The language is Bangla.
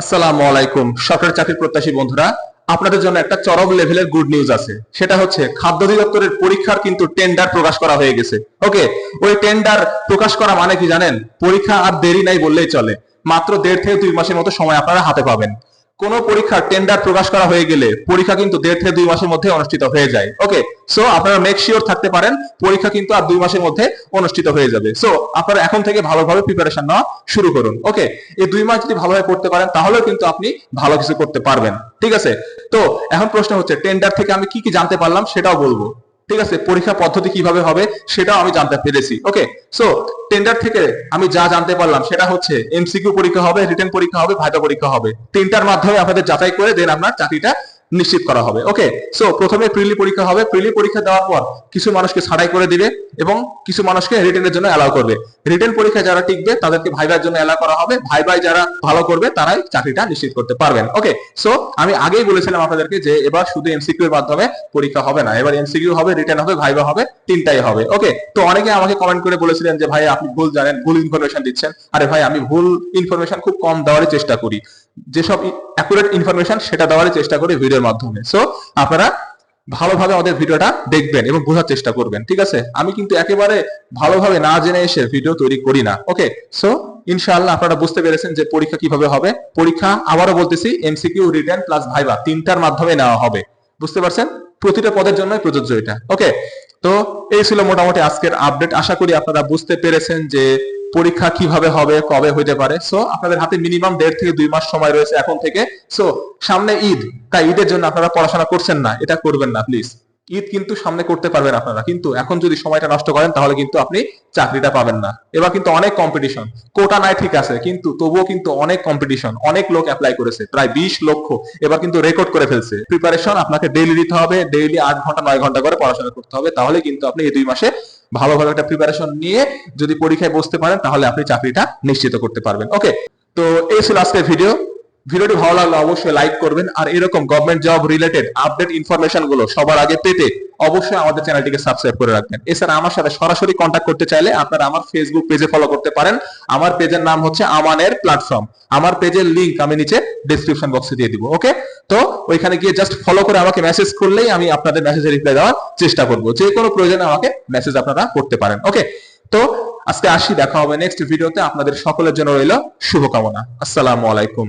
আসসালামু আলাইকুম, সরকারি চাকরির প্রত্যাশী বন্ধুরা। আপনাদের জন্য একটা চরম লেভেলের গুড নিউজ আছে। সেটা হচ্ছে, খাদ্য অধিদপ্তরের পরীক্ষার কিন্তু টেন্ডার প্রকাশ করা হয়ে গেছে। ওকে ওই টেন্ডার প্রকাশ করা মানে কি জানেন? পরীক্ষা আর দেরি নাই বললেই চলে। মাত্র দেড় থেকে দুই মাসের মতো সময় আপনারা হাতে পাবেন। কোন পরীক্ষার টেন্ডার প্রকাশ করা হয়ে গেলে পরীক্ষা কিন্তু দেড় থেকে দুই মাসের মধ্যে অনুষ্ঠিত হয়ে যায়। ওকে সো আপনারা মেক শিওর থাকতে পারেন, পরীক্ষা কিন্তু আর দুই মাসের মধ্যে অনুষ্ঠিত হয়ে যাবে। সো আপনারা এখন থেকে ভালোভাবে প্রিপারেশন নেওয়া শুরু করুন। ওকে এই দুই মাস যদি ভালোভাবে পড়তে পারেন, তাহলেও কিন্তু আপনি ভালো কিছু করতে পারবেন। ঠিক আছে? তো এখন প্রশ্ন হচ্ছে টেন্ডার থেকে আমি কি কি জানতে পারলাম সেটাও বলব। ঠিক আছে, পরীক্ষা পদ্ধতি কীভাবে হবে সেটাও আমি জানতে পেরেছি ওকে সো টেন্ডার থেকে আমি যা জানতে পারলাম সেটা হচ্ছে এমসিকিউ পরীক্ষা হবে রিটার্ন পরীক্ষা হবে ভাইটা পরীক্ষা হবে। তিনটার মাধ্যমে আপনাদের যাচাই করে দেন আপনার চাকরিটা নিশ্চিত করা হবে ওকে সো প্রথমে প্রিলি পরীক্ষা হবে, প্রিলি পরীক্ষা দেওয়ার পর কিছু মানুষকে ছাড়াই করে দিবে এবং কিছু মানুষকে রিটেনের জন্য অ্যালাউ করবে। রিটেন পরীক্ষা যারা টিকবে, তাদেরকে ভাইবার জন্য অ্যালাউ করা হবে। ভাইবাই যারা ভালো করবে, তারাই চাকরিটা নিশ্চিত করতে পারবেন। ওকে সো আমি আগেই বলেছিলাম আপনাদেরকে যে এবার শুধু এমসিকিউ এর মাধ্যমে পরীক্ষা হবে না, এবার এমসিকিউ হবে রিটেন হবে ভাইবা হবে, তিনটাই হবে। ওকে তো অনেকে আমাকে কমেন্ট করে বলেছিলেন যে, ভাই, আপনি ভুল জানেন, ভুল ইনফরমেশন দিচ্ছেন। আরে ভাই, আমি ভুল ইনফরমেশন খুব কম দেওয়ার চেষ্টা করি। যেসব অ্যাকুরেট ইনফরমেশন সেটা দেওয়ার চেষ্টা করি ভিডিওর মাধ্যমে। সো আপনারা ভালোভাবে আমাদের ভিডিওটা দেখবেন এবং বোঝার চেষ্টা করবেন, ঠিক আছে? আমি কিন্তু একেবারে ভালোভাবে না জেনে এসে ভিডিও তৈরি করি না ওকে সো ইনশাআল্লাহ আপনারা বুঝতে পেরেছেন যে পরীক্ষা কীভাবে হবে। পরীক্ষা, আবারও বলতেছি এমসিকিউ রিটার্ন প্লাস ভাইবা তিনটার মাধ্যমে নেওয়া হবে। বুঝতে পারছেন? প্রতিটা পদের জন্যই প্রযোজ্য এটা ওকে তো, এই ছিল মোটামুটি আজকের আপডেট আশা করি আপনারা বুঝতে পেরেছেন যে পরীক্ষা কীভাবে হবে, কবে হইতে পারে? সো আপনাদের হাতে মিনিমাম দেড় থেকে দুই মাস সময় রয়েছে এখন থেকে। সো সামনে ঈদ, তাই ঈদের জন্য আপনারা পড়াশোনা করছেন না, এটা করবেন না প্লিজ ঈদ কিন্তু সামনে করতে পারবেন আপনারা, কিন্তু এখন যদি সময়টা নষ্ট করেন, তাহলে কিন্তু আপনি চাকরিটা পাবেন না। এবার কিন্তু অনেক কম্পিটিশন কোটা নাই ঠিক আছে, কিন্তু তবুও কিন্তু অনেক কম্পিটিশন অনেক লোক অ্যাপ্লাই করেছে, প্রায় বিশ লক্ষ। এবার কিন্তু রেকর্ড করে ফেলছে। প্রিপারেশন আপনাকে ডেইলি দিতে হবে ডেইলি আট ঘণ্টা, নয় ঘণ্টা করে পড়াশোনা করতে হবে। তাহলে কিন্তু আপনি এই দুই মাসে ভালোভাবে একটা প্রিপারেশন নিয়ে যদি পরীক্ষায় বসতে পারেন, তাহলে আপনি চাকরিটা নিশ্চিত করতে পারবেন। ওকে তো এই ছিল আজকের ভিডিও ভিডিওটি ভালো লাগলে অবশ্যই লাইক করবেন। আর এরকম গভর্নমেন্ট জব রিলেটেড আপডেট ইনফরমেশনগুলো সবার আগে পেতে অবশ্যই আমাদের চ্যানেলটিকে সাবস্ক্রাইব করে রাখবেন। এছাড়া আমার সাথে সরাসরি কন্ট্যাক্ট করতে চাইলে আপনারা আমার ফেসবুক পেজে ফলো করতে পারেন। আমার পেজের নাম হচ্ছে আমানের প্ল্যাটফর্ম আমার পেজের লিংক আমি নিচে ডিসক্রিপশন বক্সে দিয়ে দিব ওকে তো ওইখানে গিয়ে জাস্ট ফলো করে আমাকে মেসেজ করলেই আমি আপনাদের মেসেজে রিপ্লাই দেওয়ার চেষ্টা করব। যে কোনো প্রয়োজনে আমাকে মেসেজ আপনারা করতে পারেন ওকে তো আজকে আসি, দেখা হবে নেক্সট ভিডিওতে আপনাদের সকলের জন্য রইল শুভকামনা। আসসালামু আলাইকুম।